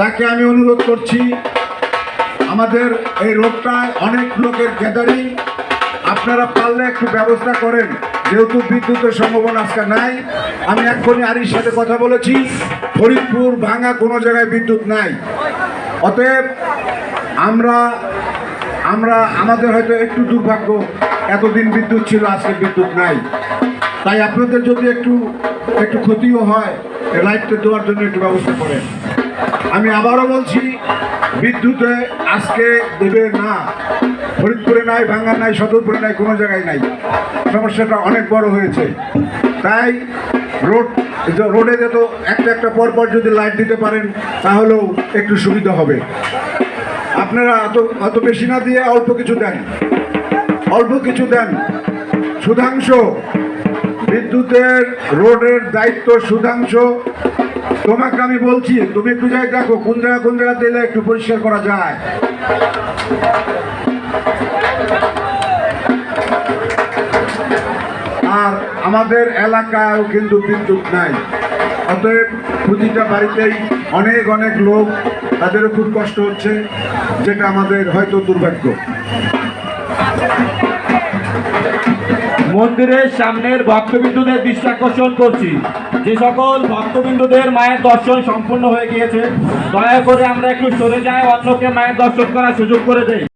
তাকে আমি অনুরোধ করছি, আমাদের এই রোডটায় অনেক লোকের গ্যাদারিং। আপনারা পারলে একটু ব্যবস্থা করেন, যেহেতু বিদ্যুতের সম্ভাবনা আজকে নাই। আমি এক্ষুনি আরির সাথে কথা বলেছি, ফরিদপুর ভাঙা কোনো জায়গায় বিদ্যুৎ নাই। অতএব আমরা আমরা, আমাদের হয়তো একটু দুর্ভাগ্য, এতদিন বিদ্যুৎ ছিল, আজকে বিদ্যুৎ নাই। তাই আপনাদের যদি একটু একটু ক্ষতিও হয় লাইটটা দেওয়ার জন্য একটু ব্যবস্থা করেন। আমি আবারও বলছি, বিদ্যুতে আজকে দেবে না। ফরিদপুরে নাই ভাঙ্গা নাই, সদরপুরে নাই, কোনো জায়গায় নাই। সমস্যাটা অনেক বড় হয়েছে। তাই রোড রোডে যত একটা একটা পর পর যদি লাইট দিতে পারেন, তাহলেও একটু সুবিধা হবে। আপনারা অত অত বেশি না দিয়ে অল্প কিছু দেন। অল্প কিছু দেন। সুধাংশ, বিদ্যুতের রোডের দায়িত্ব সুধাংশ। তোমাকে আমি বলছি, তুমি একটু জায়গায় দেখো, কোন জায়গা কোন জায়গা দিলে একটু পরিষ্কার করা যায়। আর আমাদের এলাকায়ও কিন্তু বিদ্যুৎ নাই। অতএব প্রতিটা বাড়িতেই অনেক অনেক লোক তাদেরও খুব কষ্ট হচ্ছে, যেটা আমাদের হয়তো দুর্ভাগ্য। মন্দিরের সামনের ভক্তবিন্দুদের দৃষ্টি আকর্ষণ করছি। যে সকল ভক্তবিন্দুদের মায়ের দর্শন সম্পূর্ণ হয়ে গিয়েছে, দয়া করে আমরা একটু সরে যাই, অন্যকে মায়ের দর্শন করার সুযোগ করে দেই।